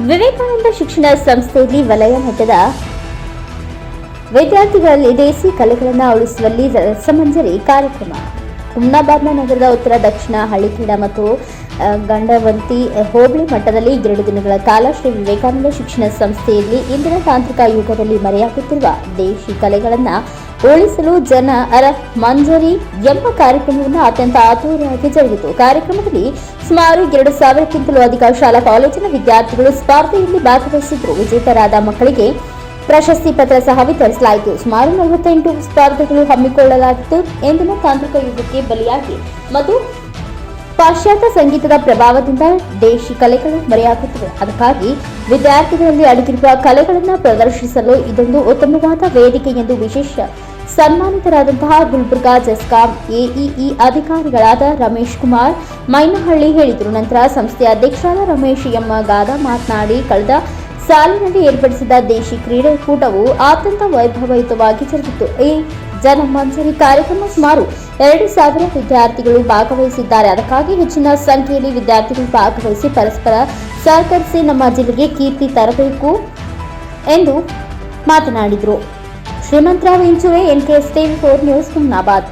ವಿವೇಕಾನಂದ ಶಿಕ್ಷಣ ಸಂಸ್ಥೆಯಲ್ಲಿ ವಲಯ ಮಟ್ಟದ ವಿದ್ಯಾರ್ಥಿಗಳಲ್ಲಿ ದೇಸಿ ಕಲೆಗಳನ್ನು ಉಳಿಸುವಲ್ಲಿ ರಸಮಂಜರಿ ಕಾರ್ಯಕ್ರಮ. ಹುಮ್ನಾಬಾದ್ನ ನಗರದ ಉತ್ತರ, ದಕ್ಷಿಣ ಹಳ್ಳಿಕೀಡ ಮತ್ತು ಗಂಡವಂತಿ ಹೋಬಳಿ ಮಟ್ಟದಲ್ಲಿ ಎರಡು ದಿನಗಳ ಕಾಲ ಶ್ರೀ ವಿವೇಕಾನಂದ ಶಿಕ್ಷಣ ಸಂಸ್ಥೆಯಲ್ಲಿ ಇಂದಿನ ತಾಂತ್ರಿಕ ಯುಗದಲ್ಲಿ ಮರೆಯಾಗುತ್ತಿರುವ ದೇಶಿ ಕಲೆಗಳನ್ನು ಉಳಿಸಲು ಜನ ಅರ ಮಂಜರಿ ಎಂಬ ಕಾರ್ಯಕ್ರಮವನ್ನು ಅತ್ಯಂತ ಅದ್ದೂರಿಯಾಗಿ ಜರುಗಿತು. ಕಾರ್ಯಕ್ರಮದಲ್ಲಿ ಸುಮಾರು ಎರಡು ಸಾವಿರಕ್ಕಿಂತಲೂ ಅಧಿಕ ಶಾಲಾ, ಕಾಲೇಜಿನ ವಿದ್ಯಾರ್ಥಿಗಳು ಸ್ಪರ್ಧೆಯಲ್ಲಿ ಭಾಗವಹಿಸಿದ್ರು. ವಿಜೇತರಾದ ಮಕ್ಕಳಿಗೆ ಪ್ರಶಸ್ತಿ ಪತ್ರ ಸಹ ವಿತರಿಸಲಾಯಿತು. ಸುಮಾರು ನಲವತ್ತೆಂಟು ಸ್ಪರ್ಧೆಗಳು ಹಮ್ಮಿಕೊಳ್ಳಲಾಗಿತ್ತು. ಎಂದಿನ ತಾಂತ್ರಿಕ ಯುಗಕ್ಕೆ ಬಲಿಯಾಗಿ ಮತ್ತು ಪಾಶ್ಚಾತ್ಯ ಸಂಗೀತದ ಪ್ರಭಾವದಿಂದ ದೇಶಿ ಕಲೆಗಳು ಮರೆಯಾಗುತ್ತಿವೆ. ಅದಕ್ಕಾಗಿ ವಿದ್ಯಾರ್ಥಿಗಳಲ್ಲಿ ಅಡಗಿರುವ ಕಲೆಗಳನ್ನು ಪ್ರದರ್ಶಿಸಲು ಇದೊಂದು ಉತ್ತಮವಾದ ವೇದಿಕೆ ಎಂದು ವಿಶೇಷ ಸನ್ಮಾನಿತರಾದಂತಹ ಗುಲ್ಬರ್ಗಾ ಜೆಸ್ಕಾಂ ಎಇಇ ಅಧಿಕಾರಿಗಳಾದ ರಮೇಶ್ ಕುಮಾರ್ ಮೈನಹಳ್ಳಿ ಹೇಳಿದರು. ನಂತರ ಸಂಸ್ಥೆಯ ಅಧ್ಯಕ್ಷರಾದ ರಮೇಶ್ ಎಂ ಗಾದ ಮಾತನಾಡಿ, ಕಳೆದ ಸಾಲಿನಲ್ಲಿ ಏರ್ಪಡಿಸಿದ ದೇಶಿ ಕ್ರೀಡಾಕೂಟವು ಅತ್ಯಂತ ವೈಭವಯುತವಾಗಿ ಜರುಗಿತು. ಈ ಜನಮಂಜರಿ ಕಾರ್ಯಕ್ರಮ ಸುಮಾರು ಎರಡು ಸಾವಿರ ವಿದ್ಯಾರ್ಥಿಗಳು ಭಾಗವಹಿಸಿದ್ದಾರೆ. ಅದಕ್ಕಾಗಿ ಹೆಚ್ಚಿನ ಸಂಖ್ಯೆಯಲ್ಲಿ ವಿದ್ಯಾರ್ಥಿಗಳು ಭಾಗವಹಿಸಿ ಪರಸ್ಪರ ಸಹಕರಿಸಿ ನಮ್ಮ ಜಿಲ್ಲೆಗೆ ಕೀರ್ತಿ ತರಬೇಕು ಎಂದು ಮಾತನಾಡಿದರು. Shrimantrao ಇಂಚುವೆ NKS TV four news Humnabad